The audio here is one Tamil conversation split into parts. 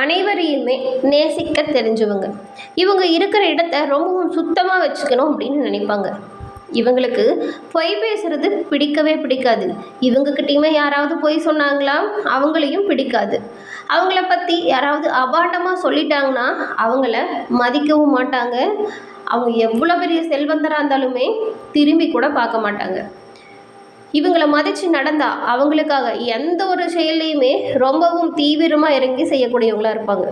அனைவரையுமே நேசிக்க தெரிஞ்சவங்க. இவங்க இருக்கிற இடத்த ரொம்பவும் சுத்தமாக வச்சுக்கணும் அப்படின்னு நினைப்பாங்க. இவங்களுக்கு பொய் பேசுறது பிடிக்கவே பிடிக்காது. இவங்கக்கிட்டேயுமே யாராவது பொய் சொன்னாங்களா? அவங்களையும் பிடிக்காது. அவங்கள பற்றி யாராவது அபாண்டமாக சொல்லிட்டாங்கன்னா அவங்கள மதிக்கவும் மாட்டாங்க. அவங்க எவ்வளோ பெரிய செல்வந்தராக இருந்தாலுமே திரும்பி கூட பார்க்க மாட்டாங்க. இவங்களை மதித்து நடந்தா அவங்களுக்காக எந்த ஒரு செயல்லையுமே ரொம்பவும் தீவிரமாக இறங்கி செய்யக்கூடியவங்களா இருப்பாங்க.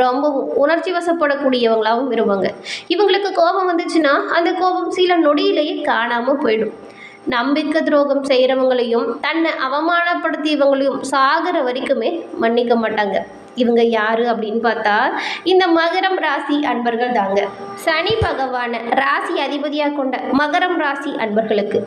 ரொம்பவும் உணர்ச்சி வசப்படக்கூடியவங்களாகவும் இருப்பாங்க. இவங்களுக்கு கோபம் வந்துச்சுன்னா அந்த கோபம் சில நொடியிலேயே காணாமல் போயிடும். நம்பிக்கை துரோகம் செய்கிறவங்களையும் தன்னை அவமானப்படுத்தியவங்களையும் சாகிற வரைக்குமே மன்னிக்க மாட்டாங்க. இவங்க யாரு அப்படின்னு பார்த்தா இந்த மகரம் ராசி அன்பர்கள் தாங்க. சனி பகவானை ராசி அதிபதியாக கொண்ட மகரம் ராசி அன்பர்களுக்கு.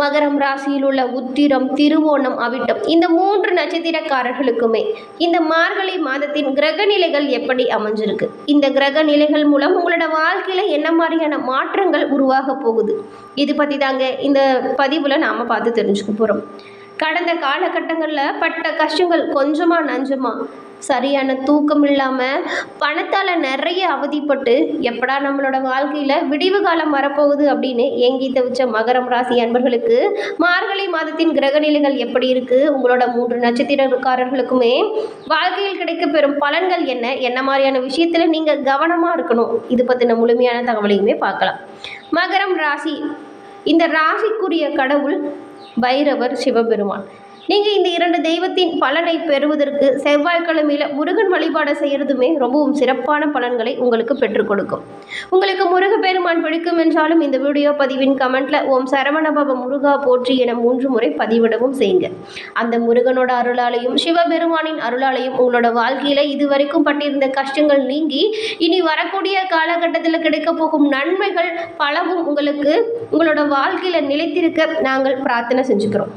மகரம் ராசியில் உள்ள உத்திரம் திருவோணம் அவிட்டம் இந்த மூன்று நட்சத்திரக்காரர்களுக்குமே இந்த மார்கழி மாதத்தின் கிரக நிலைகள் எப்படி அமைஞ்சிருக்கு? இந்த கிரக நிலைகள் மூலம் உங்களோட வாழ்க்கையில் என்ன மாதிரியான மாற்றங்கள் உருவாக போகுது? இது பற்றி தாங்க இந்த பதிவில் நாம் பார்த்து தெரிஞ்சுக்க போகிறோம் கடந்த காலகட்டங்களில் பட்ட கஷ்டங்கள் கொஞ்சமா நஞ்சமா சரியான தூக்கம் இல்லாமல் பணத்தால் நிறைய அவதிப்பட்டு எப்படா நம்மளோட வாழ்க்கையில் விடிவு காலம் வரப்போகுது அப்படின்னு ஏங்கி தவிச்ச மகரம் ராசி அன்பர்களுக்கு மார்கழி மாதத்தின் கிரகநிலைகள் எப்படி இருக்குது உங்களோட மூன்று நட்சத்திரக்காரர்களுக்குமே வாழ்க்கையில் கிடைக்கப்பெறும் பலன்கள் என்ன? என்ன மாதிரியான விஷயத்தில் நீங்கள் கவனமாக இருக்கணும்? இது பற்றின முழுமையான தகவலையுமே பார்க்கலாம். மகரம் ராசி. இந்த ராசிக்குரிய கடவுள் பைரவர் சிவபெருமான். நீங்கள் இந்த இரண்டு தெய்வத்தின் பலனை பெறுவதற்கு செவ்வாய்க்கிழமையில் முருகன் வழிபாடு செய்கிறதுமே ரொம்பவும் சிறப்பான பலன்களை உங்களுக்கு பெற்றுக் கொடுக்கும். உங்களுக்கு முருகப்பெருமான் பிடிக்கும் என்றாலும் இந்த வீடியோ பதிவின் கமெண்ட்ல ஓம் சரவணபவ முருகா போற்றி என மூன்று முறை பதிவிடவும் செய்யுங்க. அந்த முருகனோட அருளாலையும் சிவபெருமானின் அருளாலையும் உங்களோட வாழ்க்கையில் இதுவரைக்கும் பட்டிருந்த கஷ்டங்கள் நீங்கி இனி வரக்கூடிய காலகட்டத்தில் கிடைக்க போகும் நன்மைகள் பலவும் உங்களுக்கு உங்களோட வாழ்க்கையில் நிலைத்திருக்க நாங்கள் பிரார்த்தனை செஞ்சுக்கிறோம்.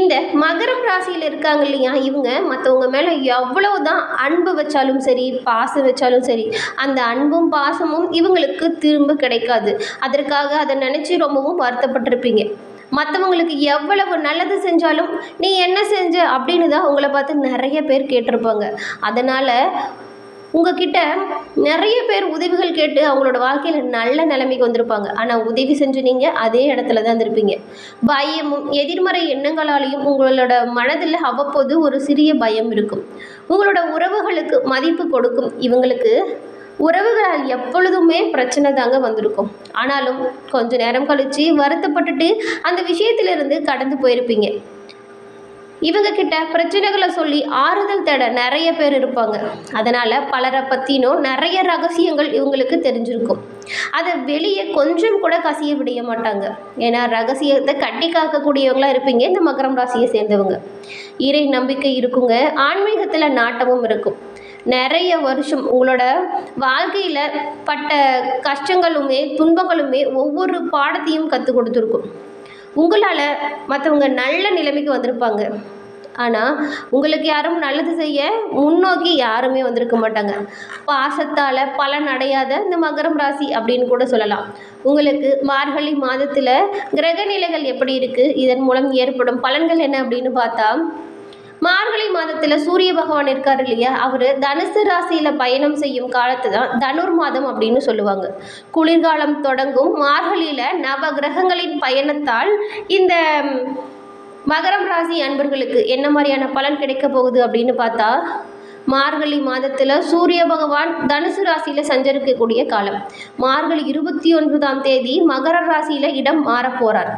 இந்த மகரம் ராசியில் இருக்காங்க இல்லையா இவங்க மற்றவங்க மேலே எவ்வளவு தான் அன்பு வச்சாலும் சரி பாசம் வச்சாலும் சரி அந்த அன்பும் பாசமும் இவங்களுக்கு திரும்ப கிடைக்காது. அதற்காக அதை நினச்சி ரொம்பவும் வருத்தப்பட்டிருப்பீங்க. மற்றவங்களுக்கு எவ்வளவு நல்லது செஞ்சாலும் நீ என்ன செஞ்ச? அப்படின்னு தான் உங்களை பார்த்து நிறைய பேர் கேட்டிருப்பாங்க. அதனால் உங்ககிட்ட நிறைய பேர் உதவிகள் கேட்டு அவங்களோட வாழ்க்கையில் நல்ல நிலைமைக்கு வந்திருப்பாங்க. ஆனால் உதவி செஞ்சு நீங்கள் அதே இடத்துல தான் இருந்திருப்பீங்க. பயமும் எதிர்மறை எண்ணங்களாலையும் உங்களோட மனதில் அவ்வப்போது ஒரு சிறிய பயம் இருக்கும். உங்களோட உறவுகளுக்கு மதிப்பு கொடுக்கும். இவங்களுக்கு உறவுகளால் எப்பொழுதுமே பிரச்சனை தாங்க வந்திருக்கும். ஆனாலும் கொஞ்ச நேரம் கழித்து வருத்தப்பட்டுட்டு அந்த விஷயத்திலிருந்து கடந்து போயிருப்பீங்க. இவங்க கிட்ட பிரச்சனைகளை சொல்லி ஆறுதல் தேட நிறைய பேர் இருப்பாங்க. அதனால் பலரை பற்றினும் நிறைய ரகசியங்கள் இவங்களுக்கு தெரிஞ்சிருக்கும். அதை வெளியே கொஞ்சம் கூட கசிய விட மாட்டாங்க. ஏன்னா ரகசியத்தை கட்டி காக்கக்கூடியவங்களாக இருப்பீங்க. இந்த மகரம் ராசியை சேர்ந்தவங்க. இறை நம்பிக்கை இருக்குங்க. ஆன்மீகத்தில் நாட்டமும் இருக்கும். நிறைய வருஷம் உங்களோட வாழ்க்கையில் பட்ட கஷ்டங்களுமே துன்பங்களுமே ஒவ்வொரு பாடத்தையும் கற்றுக் கொடுத்துருக்கும். உங்களால் மற்றவங்க நல்ல நிலைமைக்கு வந்திருப்பாங்க. ஆனால் உங்களுக்கு யாரும் நல்லது செய்ய முன்னோக்கி யாருமே வந்திருக்க மாட்டாங்க. பாசத்தால் பலன் அடையாத இந்த மகரம் ராசி அப்படின்னு கூட சொல்லலாம். உங்களுக்கு மார்கழி மாதத்தில் கிரக நிலைகள் எப்படி இருக்குது இதன் மூலம் ஏற்படும் பலன்கள் என்ன அப்படின்னு பார்த்தா மார்கழி மாதத்தில் சூரிய பகவான் இருக்கார் இல்லையா? அவர் தனுசு ராசியில் பயணம் செய்யும் காலத்து தான் தனுர் மாதம் அப்படின்னு சொல்லுவாங்க. குளிர்காலம் தொடங்கும் மார்கழியில் நவ கிரகங்களின் பயணத்தால் இந்த மகரம் ராசி அன்பர்களுக்கு என்ன மாதிரியான பலன் கிடைக்க போகுது அப்படின்னு பார்த்தா மார்கழி மாதத்தில் சூரிய பகவான் தனுசு ராசியில் சஞ்சரிக்கக்கூடிய காலம். மார்கழி இருபத்தி ஒன்பதாம் தேதி மகர ராசியில் இடம் மாறப் போகிறார்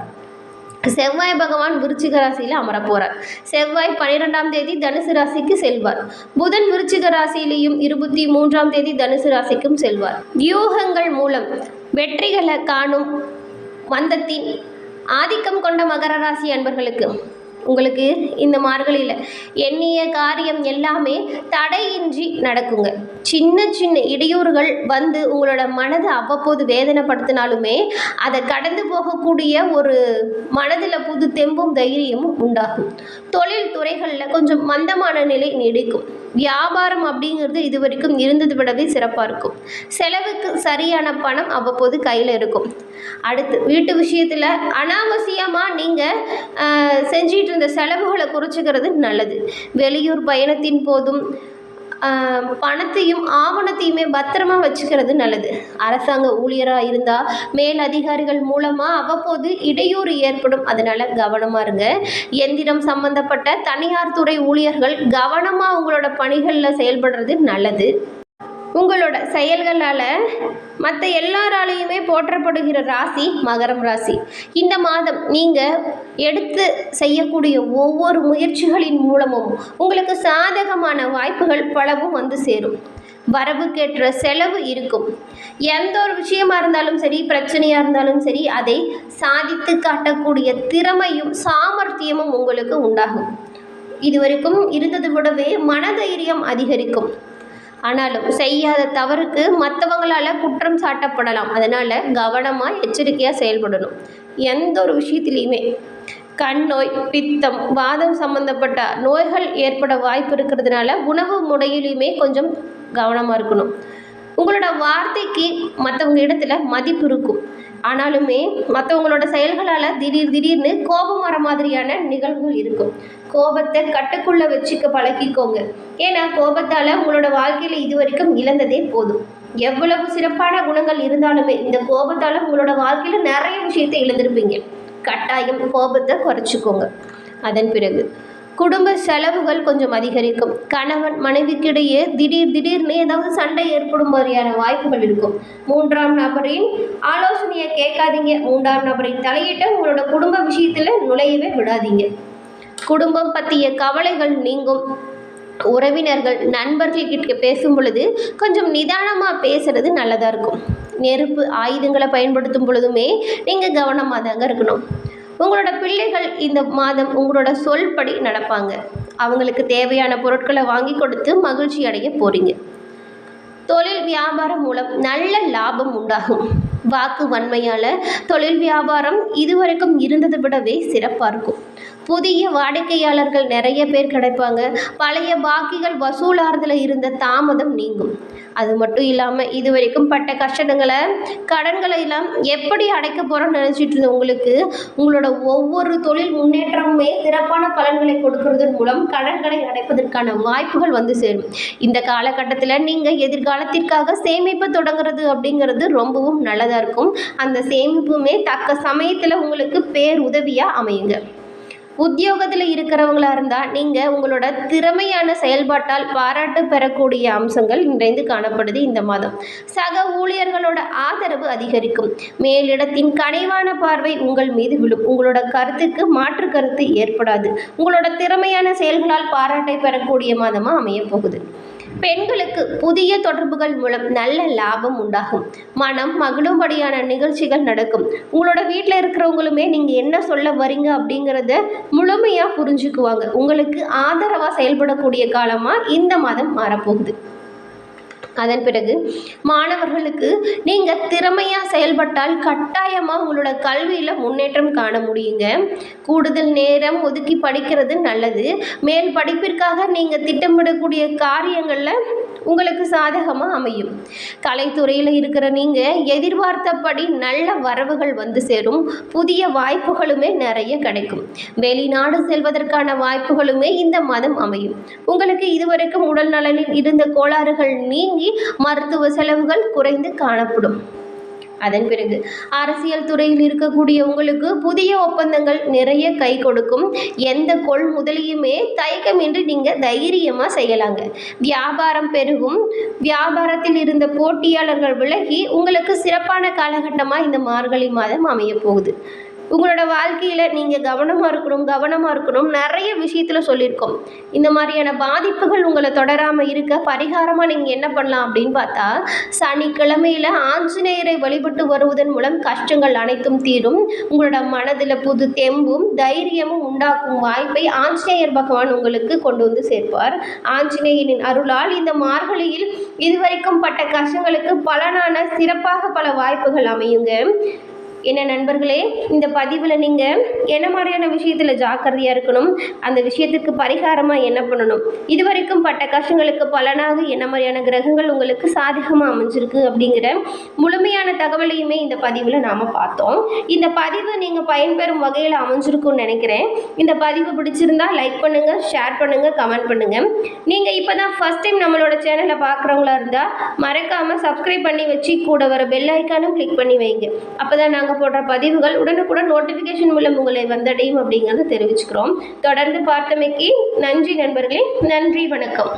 செவ்வாய் பகவான் விருச்சிக ராசியில் அமர போகிறார் செவ்வாய் பன்னிரெண்டாம் தேதி தனுசு ராசிக்கு செல்வார். புதன் விருச்சிக ராசியிலையும் இருபத்தி மூன்றாம் தேதி தனுசு ராசிக்கும் செல்வார். வியூகங்கள் மூலம் வெற்றிகளை காணும் மந்தத்தின் ஆதிக்கம் கொண்ட மகர ராசி அன்பர்களுக்கு உங்களுக்கு இந்த மார்கழியில் எண்ணிய காரியம் எல்லாமே தடையின்றி நடக்குங்க. சின்ன சின்ன இடையூறுகள் வந்து உங்களோட மனதை அவ்வப்போது வேதனைப்படுத்தினாலுமே அதை கடந்து போகக்கூடிய ஒரு மனதில் புது தெம்பும் தைரியமும் உண்டாகும். தொழில் துறைகளில் கொஞ்சம் மந்தமான நிலை நீடிக்கும். வியாபாரம் அப்படிங்கிறது இது வரைக்கும் இருந்தது விடவே சிறப்பாக இருக்கும். செலவுக்கு சரியான பணம் அவ்வப்போது கையில் இருக்கும். அடுத்து வீட்டு விஷயத்தில் அனாவசியமாக நீங்கள் செஞ்சிட்டு இருந்த செலவுகளை குறைச்சிக்கிறது நல்லது. வெளியூர் பயணத்தின் போதும் பணத்தையும் ஆவணத்தையுமே பத்திரமா வச்சுக்கிறது நல்லது. அரசாங்க ஊழியராக இருந்தால் மேல் அதிகாரிகள் மூலமாக அவ்வப்போது இடையூறு ஏற்படும். அதனால் கவனமாக இருங்க. எந்திரம் சம்பந்தப்பட்ட தனியார் துறை ஊழியர்கள் கவனமாக உங்களோட பணிகளில் செயல்படுறது நல்லது. உங்களோட செயல்களால் மற்ற எல்லாராலையுமே போற்றப்படுகிற ராசி மகரம் ராசி. இந்த மாதம் நீங்கள் எடுத்து செய்யக்கூடிய ஒவ்வொரு முயற்சிகளின் மூலமும் உங்களுக்கு சாதகமான வாய்ப்புகள் பலவும் வந்து சேரும். வரவுக்கேற்ற செலவு இருக்கும். எந்த ஒரு விஷயமா இருந்தாலும் சரி பிரச்சனையாக இருந்தாலும் சரி அதை சாதித்து காட்டக்கூடிய திறமையும் சாமர்த்தியமும் உங்களுக்கு உண்டாகும். இதுவரைக்கும் இருந்ததை விடவே மனதைரியம் அதிகரிக்கும். ஆனாலும் செய்யாத தவறுக்கு மற்றவங்களால் குற்றம் சாட்டப்படலாம். அதனால் கவனமாக எச்சரிக்கையாக செயல்படணும். எந்த ஒரு விஷயத்துலையுமே கண் நோய் பித்தம் வாதம் சம்பந்தப்பட்ட நோய்கள் ஏற்பட வாய்ப்பு இருக்கிறதுனால உணவு முறையிலையுமே கொஞ்சம் கவனமாக இருக்கணும். உங்களோட வார்த்தைக்கு மற்றவங்க இடத்துல மதிப்பு இருக்கும். ஆனாலுமே மற்றவங்களோட செயல்களால் திடீர் திடீர்னு கோபம் வர மாதிரியான நிகழ்வுகள் இருக்கும். கோபத்தை கட்டுக்குள்ளே வச்சுக்க பழகிக்கோங்க. ஏன்னா கோபத்தால் உங்களோட வாழ்க்கையில் இது வரைக்கும் இழந்ததே போதும். எவ்வளவு சிறப்பான குணங்கள் இருந்தாலுமே இந்த கோபத்தால் உங்களோட வாழ்க்கையில் நிறைய விஷயத்தை இழந்திருப்பீங்க. கட்டாயம் கோபத்தை குறைச்சிக்கோங்க. அதன் பிறகு குடும்ப செலவுகள் கொஞ்சம் அதிகரிக்கும். கணவன் மனைவிக்கிடையே திடீர் திடீர்னு ஏதாவது சண்டை ஏற்படும் மாதிரியான வாய்ப்புகள் இருக்கும். மூன்றாம் நபரின் ஆலோசனையை கேட்காதீங்க. மூன்றாம் நபரின் தலையிட்ட உங்களோட குடும்ப விஷயத்தில் நுழையவே விடாதீங்க. குடும்பம் பற்றிய கவலைகள் நீங்கும். உறவினர்கள் நண்பர்கள் கிட்ட பேசும் பொழுது கொஞ்சம் நிதானமாக பேசுறது நல்லதாக இருக்கும். நெருப்பு ஆயுதங்களை பயன்படுத்தும் பொழுதுமே நீங்கள் கவனமாக தாங்க இருக்கணும். உங்களோட பிள்ளைகள் இந்த மாதம் உங்களோட சொல்படி நடப்பாங்க. அவங்களுக்கு தேவையான பொருட்களை வாங்கி கொடுத்து மகிழ்ச்சி அடைய போகிறீங்க தொழில் வியாபாரம் மூலம் நல்ல லாபம் உண்டாகும். வாக்கு வன்மையால் தொழில் வியாபாரம் இதுவரைக்கும் இருந்ததை விடவே சிறப்பாக இருக்கும். புதிய வாடிக்கையாளர்கள் நிறைய பேர் கிடைப்பாங்க. பழைய பாக்கிகள் வசூலாகிறதுல இருந்த தாமதம் நீங்கும். அது மட்டும் இல்லாமல் இது வரைக்கும் பட்ட கஷ்டங்களை கடன்களை எல்லாம் எப்படி அடைக்க போகிறோம்னு நினச்சிட்டு இருந்த உங்களுக்கு உங்களோட ஒவ்வொரு தொழில் முன்னேற்றமுமே சிறப்பான பலன்களை கொடுக்கறதன் மூலம் கடன்களை அடைப்பதற்கான வாய்ப்புகள் வந்து சேரும். இந்த காலகட்டத்தில் நீங்கள் எதிர்காலத்திற்காக சேமிப்பு தொடங்குறது அப்படிங்கிறது ரொம்பவும் நல்லதாக இருக்கும். அந்த சேமிப்புமே தக்க சமயத்தில் உங்களுக்கு பேர் உதவியாக அமையுங்க. உத்தியோகத்தில் இருக்கிறவங்களா இருந்தால் நீங்கள் உங்களோட திறமையான செயல்பாட்டால் பாராட்டு பெறக்கூடிய அம்சங்கள் நிறைந்து காணப்படுது இந்த மாதம். சக ஊழியர்களோட ஆதரவு அதிகரிக்கும். மேலிடத்தின் கனிவான பார்வை உங்கள் மீது விழும். உங்களோட கருத்துக்கு மாற்று கருத்து ஏற்படாது. உங்களோட திறமையான செயல்களால் பாராட்டை பெறக்கூடிய மாதமாக அமையப் போகுது பெண்களுக்கு புதிய தொடர்புகள் மூலம் நல்ல லாபம் உண்டாகும். மனம் மகிழும்படியான நிகழ்ச்சிகள் நடக்கும். உங்களோட வீட்டில் இருக்கிறவங்களுமே நீங்கள் என்ன சொல்ல வரீங்க அப்படிங்கிறத முழுமையாக புரிஞ்சுக்குவாங்க. உங்களுக்கு ஆதரவாக செயல்படக்கூடிய காலமாக இந்த மாதம் மாறப்போகுது. அதன் பிறகு மாணவர்களுக்கு நீங்கள் திறமையாக செயல்பட்டால் கட்டாயமாக உங்களோட கல்வியில் முன்னேற்றம் காண முடியுங்க. கூடுதல் நேரம் ஒதுக்கி படிக்கிறது நல்லது. மேல் படிப்பிற்காக நீங்கள் திட்டமிடக்கூடிய காரியங்களில் உங்களுக்கு சாதகமாக அமையும். கலைத்துறையில் இருக்கிற நீங்கள் எதிர்பார்த்தபடி நல்ல வரவுகள் வந்து சேரும். புதிய வாய்ப்புகளுமே நிறைய கிடைக்கும். வெளிநாடு செல்வதற்கான வாய்ப்புகளுமே இந்த மாதம் அமையும். உங்களுக்கு இதுவரைக்கும் உடல் நலனில் இருந்த கோளாறுகள் நீங்கி மருத்துவ செலவுகள் குறைந்து காணப்படும். அதன் பிறகு அரசியல் துறையில் இருக்கக்கூடிய உங்களுக்கு புதிய ஒப்பந்தங்கள் நிறைய கை கொடுக்கும். எந்த கொள் கொள்முதலையுமே தயக்கமின்றி நீங்கள் தைரியமாக செய்யலாங்க. வியாபாரம் பெருகும். வியாபாரத்தில் இருந்த போட்டியாளர்கள் விலகி உங்களுக்கு சிறப்பான காலகட்டமாக இந்த மார்கழி மாதம் அமைய போகுது உங்களோட வாழ்க்கையில் நீங்கள் கவனமாக இருக்கணும் கவனமாக இருக்கணும். நிறைய விஷயத்தில் சொல்லியிருக்கோம். இந்த மாதிரியான பாதிப்புகள் உங்களை தொடராமல் இருக்க பரிகாரமாக நீங்கள் என்ன பண்ணலாம் அப்படின்னு பார்த்தா சனிக்கிழமையில் ஆஞ்சநேயரை வழிபட்டு வருவதன் மூலம் கஷ்டங்கள் அனைத்தும் தீரும். உங்களோட மனதில் புது தெம்பும் தைரியமும் உண்டாக்கும் வாய்ப்பை ஆஞ்சநேயர் பகவான் உங்களுக்கு கொண்டு வந்து சேர்ப்பார். ஆஞ்சநேயரின் அருளால் இந்த மார்கழியில் இதுவரைக்கும் பட்ட கஷ்டங்களுக்கு பலனான சிறப்பாக பல வாய்ப்புகள் அமையுங்க. என்ன நண்பர்களே இந்த பதிவில் நீங்கள் என்ன மாதிரியான விஷயத்தில் ஜாக்கிரதையாக இருக்கணும்? அந்த விஷயத்துக்கு பரிகாரமாக என்ன பண்ணணும்? இதுவரைக்கும் பட்ட கஷ்டங்களுக்கு பலனாக என்ன மாதிரியான கிரகங்கள் உங்களுக்கு சாதகமாக அமைஞ்சிருக்கு அப்படிங்கிற முழுமையான தகவலையுமே இந்த பதிவில் நாம் பார்த்தோம். இந்த பதிவு நீங்கள் பயன்பெறும் வகையில் அமைஞ்சிருக்கும்னு நினைக்கிறேன். இந்த பதிவு பிடிச்சிருந்தா லைக் பண்ணுங்கள் ஷேர் பண்ணுங்கள் கமெண்ட் பண்ணுங்கள் நீங்கள் இப்போ தான் ஃபஸ்ட் டைம் நம்மளோட சேனலை பார்க்குறவங்களா இருந்தால் மறக்காமல் சப்ஸ்கிரைப் பண்ணி வச்சு கூட வர பெல் ஐக்கானும் கிளிக் பண்ணி வைங்க. அப்போ தான் நாங்கள் நாங்கள் போடுற பதிவுகள் உடனுக்குடன் நோட்டிஃபிகேஷன் மூலம் உங்களை வந்தடையும் அப்படிங்கிறத தெரிவிச்சுக்கிறோம். தொடர்ந்து பார்த்தமைக்கு நன்றி நண்பர்களே நன்றி வணக்கம்.